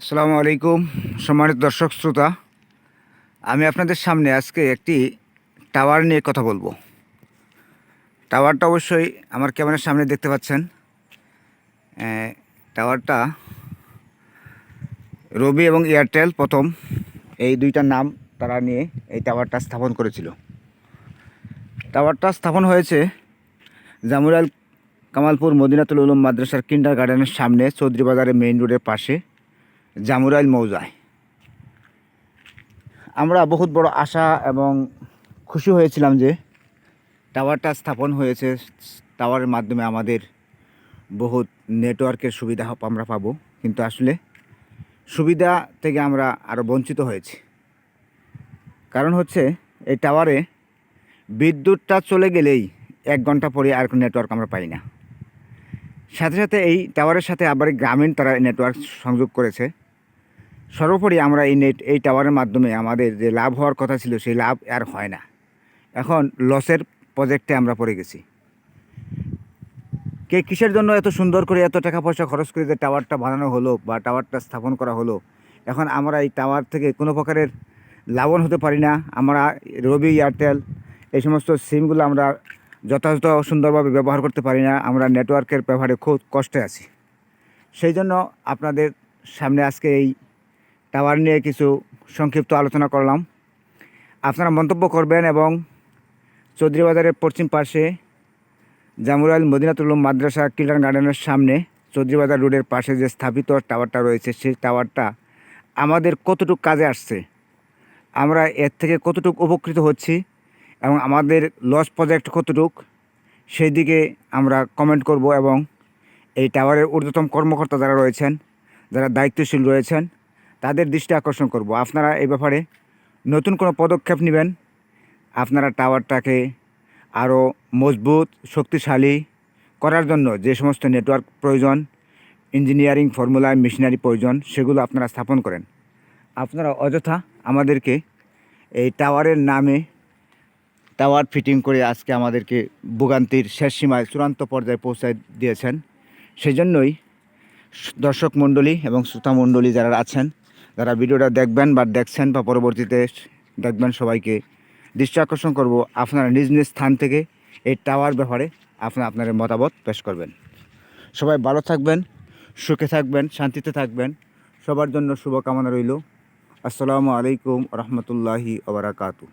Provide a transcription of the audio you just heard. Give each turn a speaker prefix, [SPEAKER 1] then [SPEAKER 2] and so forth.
[SPEAKER 1] আসসালামু আলাইকুম, সম্মানিত দর্শক শ্রোতা। আমি আপনাদের সামনে আজকে একটি টাওয়ার নিয়ে কথা বলব। টাওয়ারটা অবশ্যই আমার ক্যামেরার সামনে দেখতে পাচ্ছেন। টাওয়ারটা রবি এবং এয়ারটেল প্রথম এই দুইটা নাম তারা নিয়ে এই টাওয়ারটা স্থাপন করেছিল। টাওয়ারটা স্থাপন হয়েছে জামুরাল কামালপুর মদিনাতুল উলুম মাদ্রাসার কিন্ডার গার্ডেনের সামনে চৌধুরী বাজারের মেইন রোডের পাশে। জামুরাইল মৌজায়। আমরা বহুত বড় আশা এবং খুশি হয়েছিলাম যে টাওয়ারটা স্থাপন হয়েছে। টাওয়ারের মাধ্যমে আমাদের বহুত নেটওয়ার্কের সুবিধা আমরা পাবো। কিন্তু আসলে সুবিধা থেকে আমরা আরও বঞ্চিত হয়েছি। কারণ হচ্ছে এই টাওয়ারে বিদ্যুৎটা চলে গেলেই এক ঘণ্টা পরে আর কোনো নেটওয়ার্ক আমরা পাই না। সাথে সাথে এই টাওয়ারের সাথে আবার গ্রামীণ তারা নেটওয়ার্ক সংযোগ করেছে। সর্বোপরি আমরা এই নেট এই টাওয়ারের মাধ্যমে আমাদের যে লাভ হওয়ার কথা ছিল, সেই লাভ আর হয় না। এখন লসের প্রজেক্টে আমরা পড়ে গেছি। কে কিসের জন্য এত সুন্দর করে এত টাকা পয়সা খরচ করে যে টাওয়ারটা বানানো হলো বা টাওয়ারটা স্থাপন করা হলো? এখন আমরা এই টাওয়ার থেকে কোনো প্রকারের লাভবান হতে পারি না। আমরা রবি এয়ারটেল এই সমস্ত সিমগুলো আমরা যথাযথ সুন্দরভাবে ব্যবহার করতে পারি না। আমরা নেটওয়ার্কের ব্যবহারে খুব কষ্টে আছি। সেই জন্য আপনাদের সামনে আজকে এই টাওয়ার নিয়ে কিছু সংক্ষিপ্ত আলোচনা করলাম। আপনারা মন্তব্য করবেন এবং চৌধুরী বাজারের পশ্চিম পাশে জামুরাইল মদিনাতুল্লুম মাদ্রাসা কিল্ডার গার্ডেনের সামনে চৌধুরী বাজার রোডের পাশে যে স্থাপিত টাওয়ারটা রয়েছে, সেই টাওয়ারটা আমাদের কতটুকু কাজে আসছে, আমরা এর থেকে কতটুকু উপকৃত হচ্ছি এবং আমাদের লস প্রজেক্ট কতটুক, সেই দিকে আমরা কমেন্ট করব এবং এই টাওয়ারের ঊর্ধ্বতম কর্মকর্তা যারা রয়েছেন, যারা দায়িত্বশীল রয়েছেন তাদের দৃষ্টি আকর্ষণ করব। আপনারা এই ব্যাপারে নতুন কোনো পদক্ষেপ নেবেন। আপনারা টাওয়ারটাকে আরও মজবুত, শক্তিশালী করার জন্য যে সমস্ত নেটওয়ার্ক প্রয়োজন, ইঞ্জিনিয়ারিং ফর্মুলা, মেশিনারি প্রয়োজন, সেগুলো আপনারা স্থাপন করেন। আপনারা অযথা আমাদেরকে এই টাওয়ারের নামে টাওয়ার ফিটিং করে আজকে আমাদেরকে ভোগান্তির শেষ সীমায় চূড়ান্ত পর্যায়ে পৌঁছায় দিয়েছেন। সেই জন্যই স- দর্শক মণ্ডলী এবং শ্রোতা মণ্ডলী যারা আছেন যারা ভিডিওটা দেখবেন বা দেখছেন বা পরবর্তীতে দেখবেন সবাইকে দৃষ্টি আকর্ষণ করব আপনারা নিজ নিজ স্থান থেকে এই টাওয়ার ব্যাপারে আপনার আপনাদের মতামত পেশ করবেন। সবাই ভালো থাকবেন, সুখে থাকবেন, শান্তিতে থাকবেন। সবার জন্য শুভকামনা রইল। আসসালামু আলাইকুম রহমতুল্লাহি ওবরাকাতু